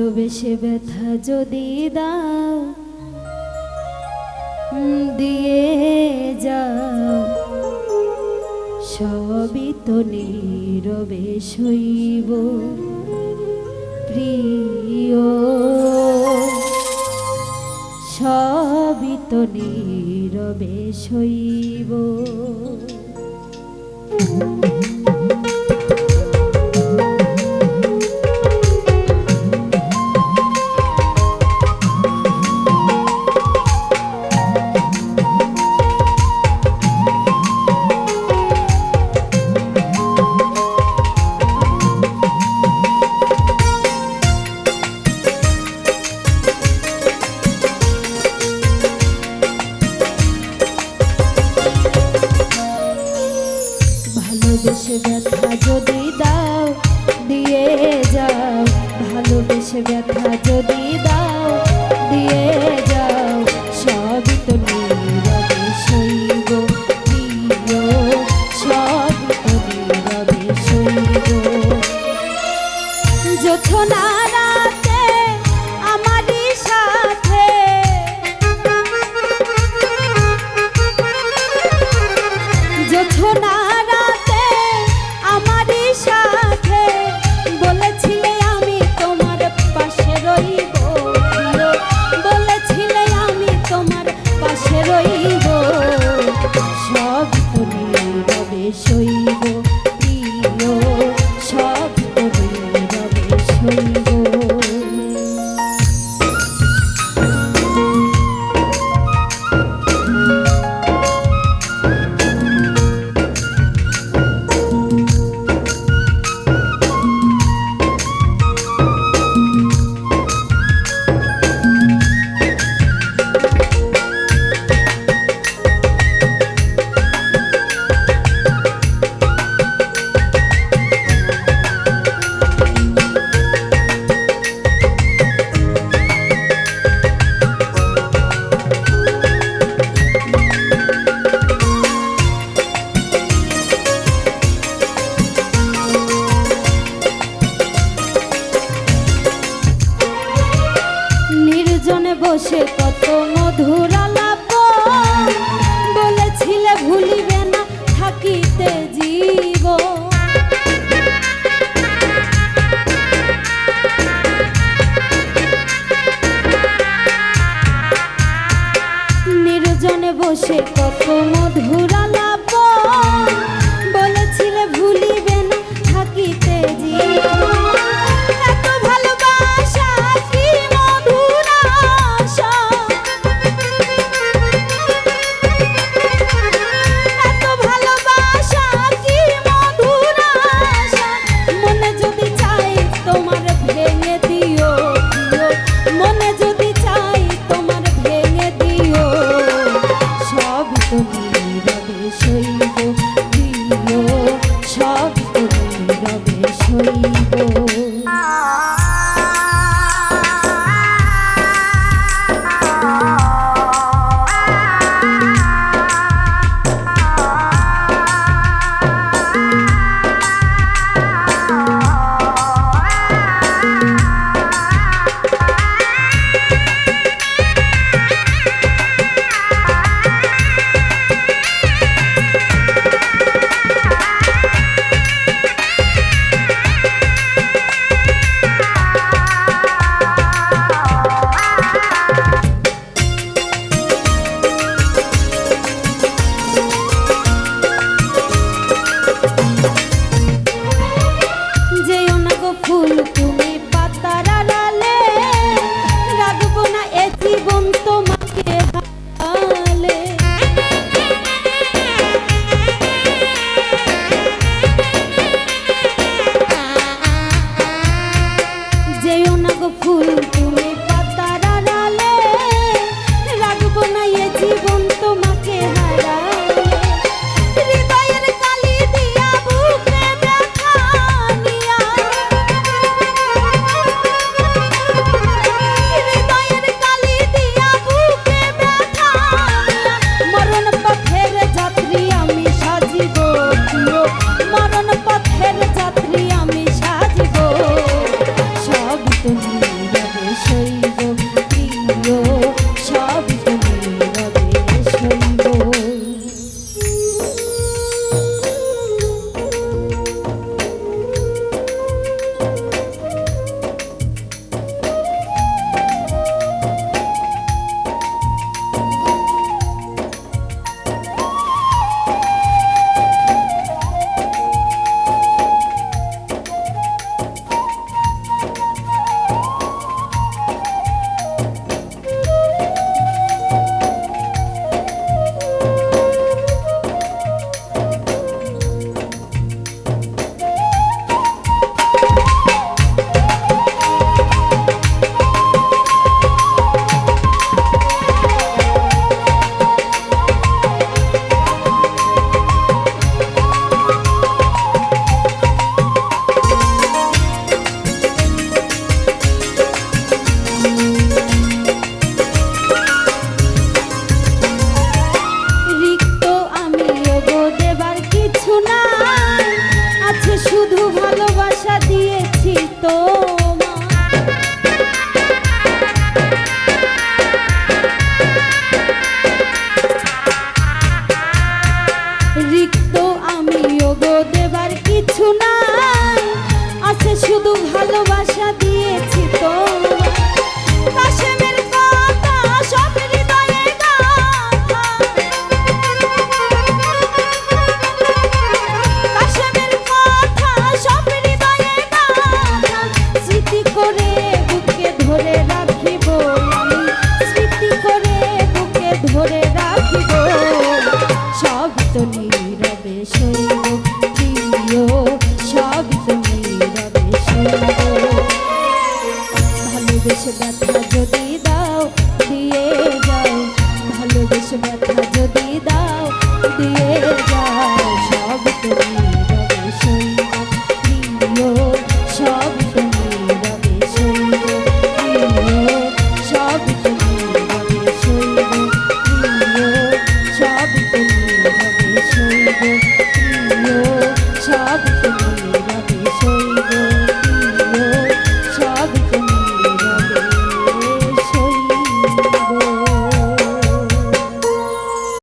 ভালোবেসে ব্যথা যদি দাও দিয়ে যাও। সবই তো নীরবে শৈব প্রিয়। সবই তো নীরবে শৈব ধনী হবে সই সইব প্রিয় সব রবে সইব। Tony.